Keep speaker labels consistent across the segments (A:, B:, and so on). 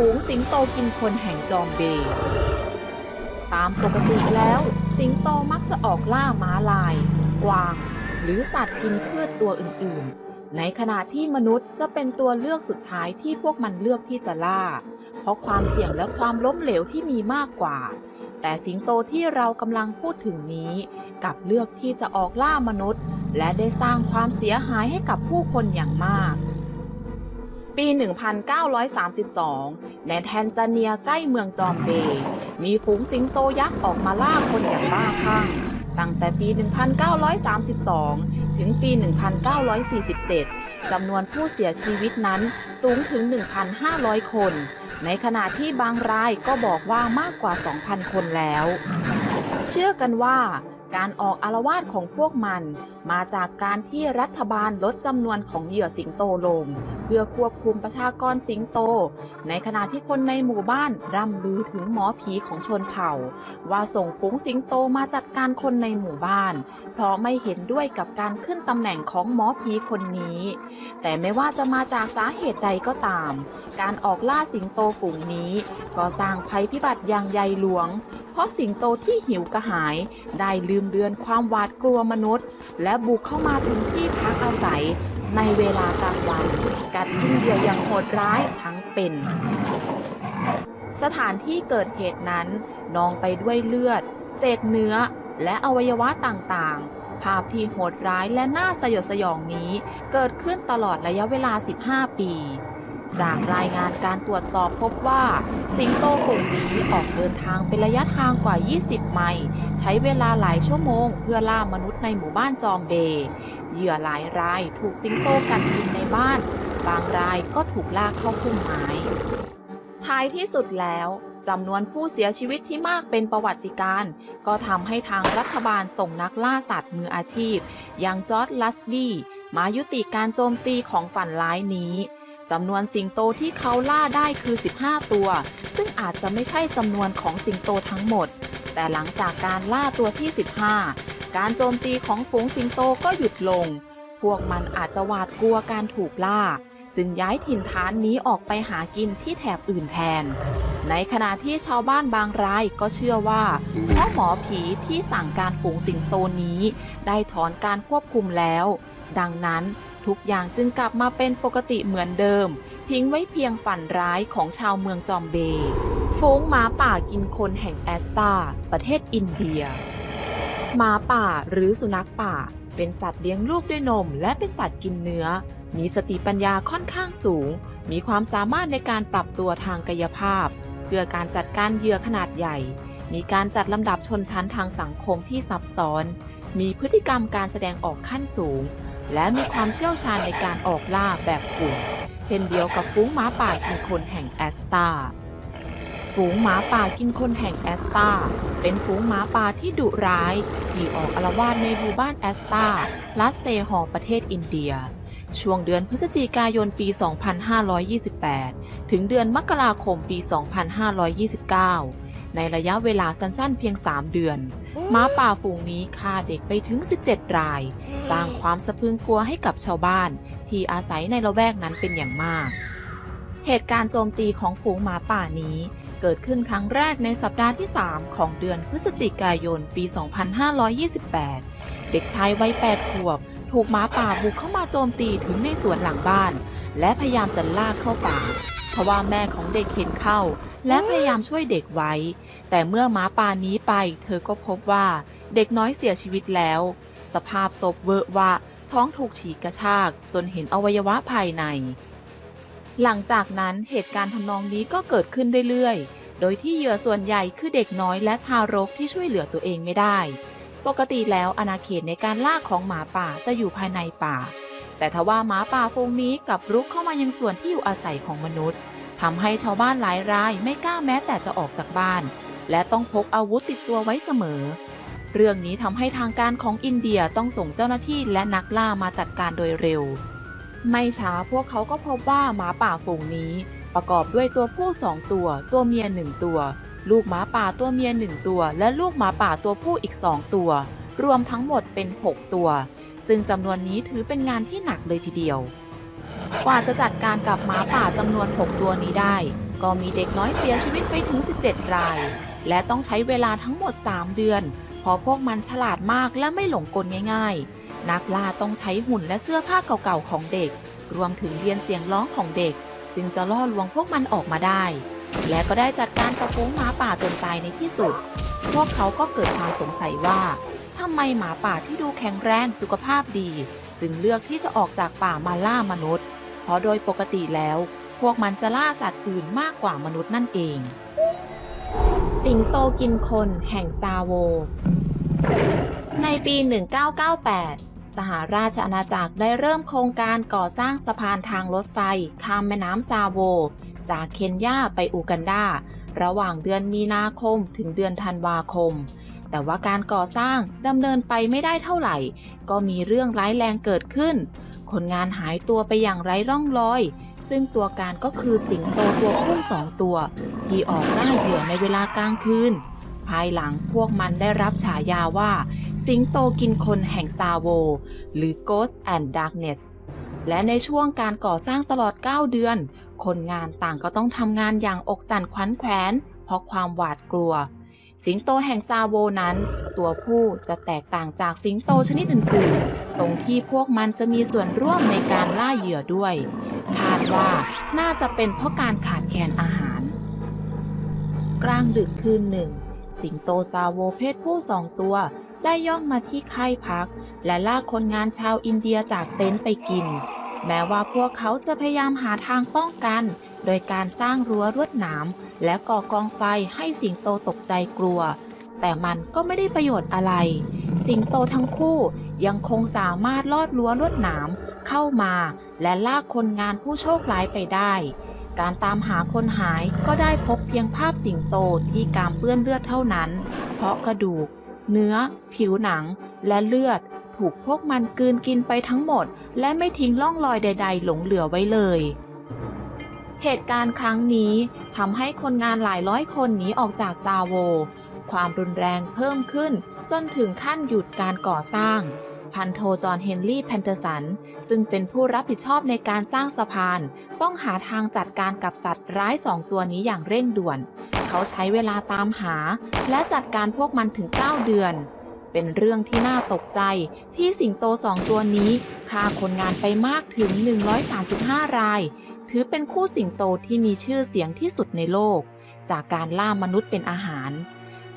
A: ฝูงสิงโตกินคนแห่งจอมเบย์ตามปกติแล้ว สิงโตมักจะออกล่าม้าลาย กวาง หรือสัตว์กินพืชตัวอื่นๆ ในขณะที่มนุษย์จะเป็นตัวเลือกสุดท้ายที่พวกมันเลือกที่จะล่า เพราะความเสี่ยงและความล้มเหลวที่มีมากกว่า แต่สิงโตที่เรากำลังพูดถึงนี้กลับเลือกที่จะออกล่ามนุษย์ และได้สร้างความเสียหายให้กับผู้คนอย่างมาก ปี 1932 ในแทนซาเนียใกล้เมืองจอมเบย์มีฝูงสิงโตยักษ์ออกมาล่าคนอย่างบ้าคลั่งตั้งแต่ปี 1932 ถึงปี 1947 จำนวนผู้เสียชีวิตนั้นสูงถึง 1,500 คน ในขณะที่บางรายก็บอกว่ามากกว่า 2,000 คนแล้ว เชื่อกันว่า การออกอารวาสของพวกมัน มาจากการที่รัฐบาลลดจำนวนของเหยื่อสิงโตลง เพื่อควบคุมประชากรสิงโต ในขณะที่คนในหมู่บ้านร่ำลือถึงหมอผีของชนเผ่า ว่าส่งฝูงสิงโตมาจัดการคนในหมู่บ้าน เพราะไม่เห็นด้วยกับการขึ้นตำแหน่งของหมอผีคนนี้ แต่ไม่ว่าจะมาจากสาเหตุใดก็ตาม การออกล่าสิงโตฝูงนี้ ก็สร้างภัยพิบัติอย่างใหญ่หลวง เพราะสิงโตที่หิวกระหาย ได้ลืมเลือนความหวาดกลัวมนุษย์ และบุกเข้ามาถึงที่พักอาศัย ในเวลากลางวัน กัดกินเหยื่ออย่างโหดร้ายทั้งเป็น สถานที่เกิดเหตุนั้นนองไปด้วยเลือด เศษเนื้อ และอวัยวะต่างๆ ภาพที่โหดร้ายและน่าสยดสยองนี้ เกิดขึ้นตลอดระยะเวลา 15 ปี จากรายงานการตรวจสอบพบว่า สิงโตฝูงนี้ออกเดินทางเป็นระยะทางกว่า 20 ไมล์ใช้เวลาหลายชั่วโมง เพื่อล่ามนุษย์ในหมู่บ้านจอมเบเหยื่อหลายรายถูกสิงโตกัดกินในบ้าน บางรายก็ถูกลากเข้าพุ่มไม้ท้ายที่สุดแล้วจำนวนผู้เสียชีวิตที่มากเป็นประวัติการณ์ก็ทำให้ทางรัฐบาลส่งนักล่าสัตว์มืออาชีพ อย่างจอร์ดลัสบี้มายุติการโจมตีของฝันร้ายนี้ จำนวนสิงโตที่เขาล่าได้คือ 15 ตัว ซึ่งอาจจะไม่ใช่จำนวนของสิงโตทั้งหมด แต่หลังจากการล่าตัวที่ 15 การโจมตีของฝูงสิงโตก็หยุดลง พวกมันอาจจะหวาดกลัวการถูกล่า จึงย้ายถิ่นฐานหนี้ออกไปหากินที่แถบอื่นแทน ในขณะที่ชาวบ้านบางรายก็เชื่อว่าเพราะหมอผีที่สั่งการฝูงสิงโตนี้ ได้ถอนการควบคุมแล้ว ดังนั้น ทุกอย่างจึงกลับมาเป็นปกติเหมือนเดิม ทิ้งไว้เพียงฝันร้ายของชาวเมืองจอมเบย์ฝูงหมาป่ากินคนแห่งแอสตาประเทศอินเดียหมาป่าหรือสุนัขป่า เป็นสัตว์เลี้ยงลูกด้วยนม และเป็นสัตว์กินเนื้อ มีสติปัญญาค่อนข้างสูง มีความสามารถในการปรับตัวทางกายภาพ เพื่อการจัดการเหยื่อขนาดใหญ่ มีการจัดลำดับชนชั้นทางสังคมที่ซับซ้อน มีพฤติกรรมการแสดงออกขั้นสูง และมีความเชี่ยวชาญในการออกล่าแบบกลุ่ม เช่นเดียวกับฝูงหมาป่ากินคนแห่งแอสตาฝูงหมาป่ากินคนแห่งแอสตาเป็นฝูงหมาป่าที่ดุร้ายที่ออกอาละวาดในหมู่บ้านแอสตาลัสเตฮอประเทศอินเดีย ช่วงเดือนพฤศจิกายนปี 2528 ถึงเดือนมกราคมปี 2529 ในระยะเวลาสั้นๆเพียง 3 เดือนหมาป่าฝูงนี้ฆ่าเด็กไปถึง 17 ราย สร้างความสะพรึงกลัวให้กับชาวบ้าน ที่อาศัยในละแวกนั้นเป็นอย่างมาก เหตุการณ์โจมตีของฝูงหมาป่านี้ เกิดขึ้นครั้งแรกในสัปดาห์ที่ 3 ของเดือนพฤศจิกายนปี 2528 เด็กชายวัย 8 ขวบ ถูกหมาป่าบุกเข้ามาโจมตีถึงในสวนหลังบ้าน และพยายามจะลากเข้าป่า เพราะว่าแม่ของเด็กเห็นเข้า และพยายามช่วยเด็กไว้ แต่เมื่อหมาป่านี้ไป เธอก็พบว่าเด็กน้อยเสียชีวิตแล้ว สภาพศพเวอะวะ ท้องถูกฉีกกระชากจนเห็นอวัยวะภายใน หลังจากนั้นเหตุการณ์ทำนองนี้ก็เกิดขึ้นเรื่อยๆ โดยที่เหยื่อส่วนใหญ่คือเด็กน้อยและทารกที่ช่วยเหลือตัวเองไม่ได้ ปกติแล้วอาณาเขตในการล่าของหมาป่าจะอยู่ภายในป่า แต่ทว่าหมาป่าฝูงนี้กลับรุกเข้ามายังส่วนที่อยู่อาศัยของมนุษย์ทำให้ชาวบ้านหลายรายไม่กล้าแม้แต่จะออกจากบ้าน และต้องพกอาวุธติดตัวไว้เสมอ เรื่องนี้ทำให้ทางการของอินเดียต้องส่งเจ้าหน้าที่และนักล่ามาจัดการโดยเร็ว ไม่ช้าพวกเขาก็พบว่าหมาป่าฝูงนี้ ประกอบด้วยตัวผู้สองตัว ตัวเมียหนึ่งตัว ลูกหมาป่าตัวเมียหนึ่งตัว และลูกหมาป่าตัวผู้อีกสองตัว รวมทั้งหมดเป็น 6 ตัว ซึ่งจำนวนนี้ถือเป็นงานที่หนักเลยทีเดียว กว่าจะจัดการกับหมาป่าจำนวน 6 ตัวนี้ได้ก็มีเด็กน้อยเสียชีวิตไปถึง 17 ราย และต้องใช้เวลาทั้งหมด 3 เดือน เพราะพวกมันฉลาดมากและไม่หลงกลง่าย ๆ นักล่าต้องใช้หุ่นและเสื้อผ้าเก่าๆของเด็ก รวมถึงเรียนเสียงร้องของเด็ก จึงจะล่อลวงพวกมันออกมาได้ และก็ได้จัดการกับฝูงหมาป่าจนตายในที่สุด พวกเขาก็เกิดความสงสัยว่าทำไมหมาป่าที่ดูแข็งแรงสุขภาพดี จึงเลือกที่จะออกจากป่ามาล่ามนุษย์ เพราะโดยปกติแล้ว พวกมันจะล่าสัตว์อื่นมากกว่ามนุษย์นั่นเอง สิงโตกินคนแห่งซาโว ในปี 1998 สหราชอาณาจักรได้เริ่มโครงการก่อสร้างสะพานทางรถไฟ ข้ามแม่น้ำซาโว จากเคนยาไปอูกันดา ระหว่างเดือนมีนาคมถึงเดือนธันวาคม แต่ว่าการก่อสร้างดำเนินไปไม่ได้เท่าไหร่ ก็มีเรื่องร้ายแรงเกิดขึ้น คนงานหายตัวไปอย่างไร้ร่องรอย ซึ่งตัวการก็คือสิงโตตัวผู้สองตัว ที่ออกล่าเหยื่อในเวลากลางคืน ภายหลังพวกมันได้รับฉายาว่า สิงโตกินคนแห่งซาโว หรือ Ghost and Darkness และในช่วงการก่อสร้างตลอด 9 เดือน คนงานต่างก็ต้องทำงานอย่างอกสั่นขวัญแขวนเพราะความหวาดกลัว สิงโตแห่งซาโวนั้น ตัวผู้จะแตกต่างจากสิงโตชนิดอื่นๆ ตรงที่พวกมันจะมีส่วนร่วมในการล่าเหยื่อด้วย คาดว่าน่าจะเป็นเพราะการขาดแคลนอาหาร กลางดึกคืนหนึ่ง สิงโตซาโวเพศผู้สองตัว ได้ย่องมาที่ค่ายพัก และลากคนงานชาวอินเดียจากเต็นท์ไปกิน แม้ว่าพวกเขาจะพยายามหาทางป้องกัน โดยการสร้างรั้วรวดหนามและก่อกองไฟให้สิงโตตกใจกลัว แต่มันก็ไม่ได้ประโยชน์อะไร สิงโตทั้งคู่ ยังคงสามารถลอดรั้วลวดหนามเข้ามาและลากคนงานผู้โชคร้ายไปได้ การตามหาคนหายก็ได้พบเพียงภาพสิงโตที่กามเปื้อนเลือดเท่านั้น เพราะกระดูก เนื้อ ผิวหนัง และเลือดถูกพวกมันกืนกินไปทั้งหมด และไม่ทิ้งร่องรอยใด ๆ หลงเหลือไว้เลย เหตุการณ์ครั้งนี้ทำให้คนงานหลายร้อยคนหนีออกจากซาโว ความรุนแรงเพิ่มขึ้นจนถึงขั้นหยุดการก่อสร้าง พันโทจอห์นเฮนรี่แพนเทอร์สัน ซึ่งเป็นผู้รับผิดชอบในการสร้างสะพาน ต้องหาทางจัดการกับสัตว์ร้ายสองตัวนี้อย่างเร่งด่วน เขาใช้เวลาตามหา และจัดการพวกมันถึง 9 เดือน เป็นเรื่องที่น่าตกใจที่สิงโตสองตัวนี้ฆ่าคนงานไปมากถึง 135 ราย ถือเป็นคู่สิงโตที่มีชื่อเสียงที่สุดในโลก จากการล่ามนุษย์เป็นอาหาร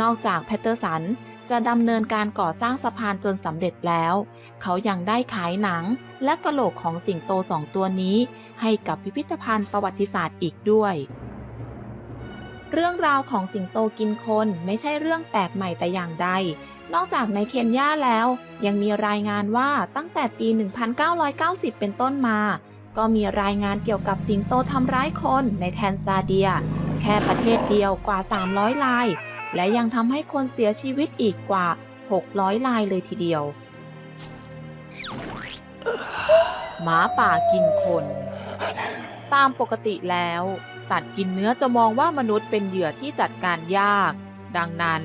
A: นอกจากแพตเตอร์สัน จะดำเนินการก่อสร้างสะพานจนสำเร็จแล้ว เขายังได้ขายหนังและกระโหลกของสิงโตสองตัวนี้ ให้กับพิพิธภัณฑ์ประวัติศาสตร์อีกด้วย เรื่องราวของสิงโตกินคนไม่ใช่เรื่องแปลกใหม่แต่อย่างใด นอกจากในเคนยาแล้ว ยังมีรายงานว่าตั้งแต่ปี 1990 เป็นต้นมา ก็มีรายงานเกี่ยวกับสิงโตทำร้ายคนในแทนซาเดีย แค่ประเทศเดียวกว่า 300ราย และยังทำให้คนเสียชีวิตอีกกว่า 600 รายเลยทีเดียว หมาป่ากินคน ตามปกติแล้วสัตว์กินเนื้อจะมองว่ามนุษย์เป็นเหยื่อที่จัดการยาก ดังนั้น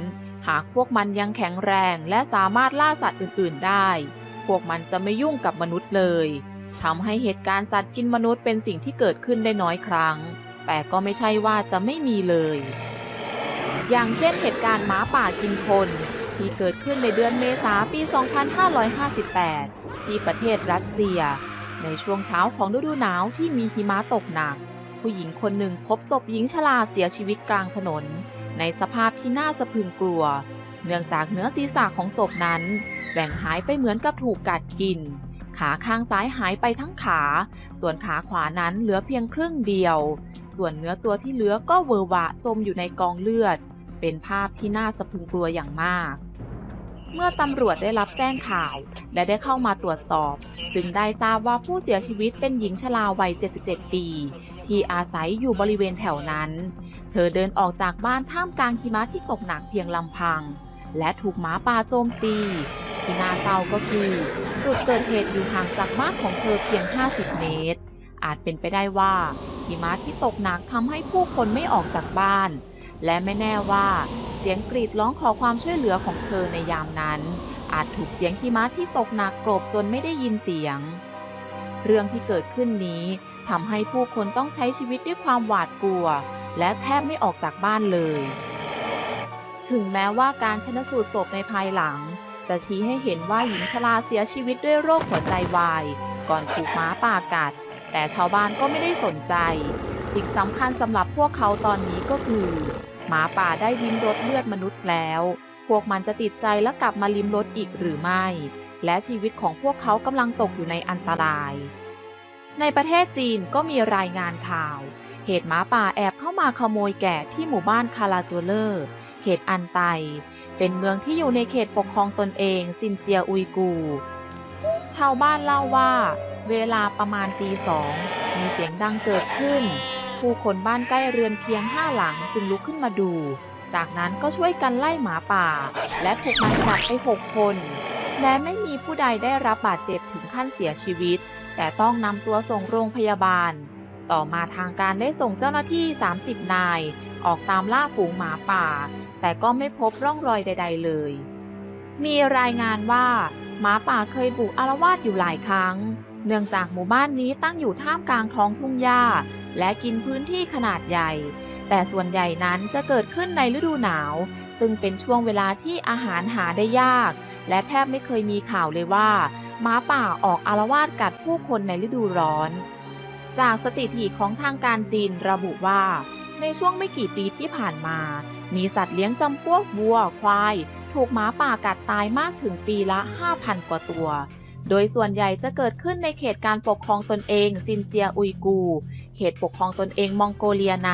A: หากพวกมันยังแข็งแรงและสามารถล่าสัตว์อื่น ๆ ได้ พวกมันจะไม่ยุ่งกับมนุษย์เลยทำให้เหตุการณ์สัตว์กินมนุษย์เป็นสิ่งที่เกิดขึ้นได้น้อยครั้ง แต่ก็ไม่ใช่ว่าจะไม่มีเลย อย่างเช่นเหตุการณ์หมาป่ากินคน ที่เกิดขึ้นในเดือนเมษาปี 2558 ที่ประเทศรัสเซีย ในช่วงเช้าของฤดูหนาวที่มีหิมะตกหนัก ผู้หญิงคนหนึ่งพบศพหญิงชราเสียชีวิตกลางถนน ในสภาพที่น่าสะพรึงกลัว เนื่องจากเนื้อศีรษะของศพนั้นแบ่งหายไปเหมือนกับถูกกัดกิน ขาข้างซ้ายหายไปทั้งขา ส่วนขาขวานั้นเหลือเพียงครึ่งเดียว ส่วนเนื้อตัวที่เหลือก็เวอร์วะจมอยู่ในกองเลือด เป็นภาพที่น่าสะพรึงกลัวอย่างมาก เมื่อตำรวจได้รับแจ้งข่าว และได้เข้ามาตรวจสอบ จึงได้ทราบว่าผู้เสียชีวิตเป็นหญิงชราวัย 77 ปี ที่อาศัยอยู่บริเวณแถวนั้น เธอเดินออกจากบ้านท่ามกลางหิมะที่ตกหนักเพียงลำพัง และถูกหมาป่าโจมตี ที่น่าเศร้าก็คือ จุดเกิดเหตุอยู่ห่างจากบ้านของเธอเพียง 50 เมตร อาจเป็นไปได้ว่าหิมะที่ตกหนักทำให้ผู้คนไม่ออกจากบ้าน และไม่แน่ว่าเสียงกรีดร้องขอความช่วยเหลือของเธอในยามนั้น อาจถูกเสียงหิมะที่ตกหนักกลบจนไม่ได้ยินเสียง เรื่องที่เกิดขึ้นนี้ทำให้ผู้คนต้องใช้ชีวิตด้วยความหวาดกลัว และแทบไม่ออกจากบ้านเลย ถึงแม้ว่าการชนสูตรศพในภายหลัง จะชี้ให้เห็นว่าหญิงชราเสียชีวิตด้วยโรคหัวใจวาย ก่อนถูกหม้าป่ากัด แต่ชาวบ้านก็ไม่ได้สนใจ สิ่งสำคัญสำหรับพวกเขาตอนนี้ก็คือ หมาป่าได้ลิ้มรสเลือดมนุษย์แล้ว พวกมันจะติดใจและกลับมาลิ้มรสอีกหรือไม่ และชีวิตของพวกเขากำลังตกอยู่ในอันตราย ในประเทศจีนก็มีรายงานข่าว เหตุหมาป่าแอบเข้ามาขโมยแกะที่หมู่บ้านคาราจูเลอร์ เขตอันไต เป็นเมืองที่อยู่ในเขตปกครองตนเองซินเจียอุยกู ชาวบ้านเล่าว่า เวลาประมาณตีสองมีเสียงดังเกิดขึ้น ผู้คนบ้านใกล้เรือนเพียงห้าหลังจึงลุกขึ้นมาดู จากนั้นก็ช่วยกันไล่หมาป่า และถูกมันกัดไปหกคนแม้ไม่มีผู้ใดได้รับบาดเจ็บถึงขั้นเสียชีวิต แต่ต้องนำตัวส่งโรงพยาบาล ต่อมาทางการได้ส่งเจ้าหน้าที่ 30 นาย ออกตามล่าฝูงหมาป่า แต่ก็ไม่พบร่องรอยใด ๆ เลย มีรายงานว่าหมาป่าเคยบุกอารวาสอยู่หลายครั้ง เนื่องจากหมู่บ้านนี้ตั้งอยู่ท่ามกลางท้องทุ่งหญ้า และกินพื้นที่ขนาดใหญ่ แต่ส่วนใหญ่นั้นจะเกิดขึ้นในฤดูหนาว ซึ่งเป็นช่วงเวลาที่อาหารหาได้ยาก และแทบไม่เคยมีข่าวเลยว่าหมาป่าออกอารวาสกัดผู้คนในฤดูร้อน จากสถิติของทางการจีนระบุว่า ในช่วงไม่กี่ปีที่ผ่านมา มีสัตว์เลี้ยงจำพวกวัวควาย ถูกหมาป่ากัดตายมากถึงปีละ 5,000 กว่าตัว โดยส่วนใหญ่จะเกิดขึ้นในเขตการปกครองตนเองซินเจียอุยกู เขตปกครองตนเองมองโกเลียใน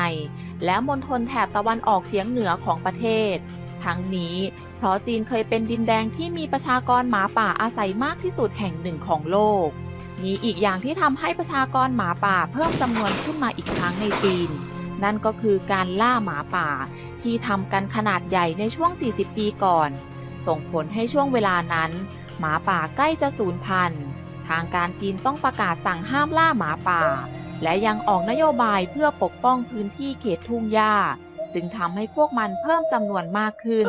A: และมณฑลแถบตะวันออกเฉียงเหนือของประเทศ ทั้งนี้ เพราะจีนเคยเป็นดินแดงที่มีประชากรหมาป่าอาศัยมากที่สุดแห่งหนึ่งของโลก มีอีกอย่างที่ทำให้ประชากรหมาป่าเพิ่มจำนวนขึ้นมาอีกครั้งในจีน นั่นก็คือการล่าหมาป่าที่ทำกันขนาดใหญ่ในช่วง 40 ปีก่อน ส่งผลให้ช่วงเวลานั้น หมาป่าใกล้จะสูญพันธุ์ ทางการจีนต้องประกาศสั่งห้ามล่าหมาป่า และยังออกนโยบายเพื่อปกป้องพื้นที่เขตทุ่งหญ้า จึงทำให้พวกมันเพิ่มจำนวนมากขึ้น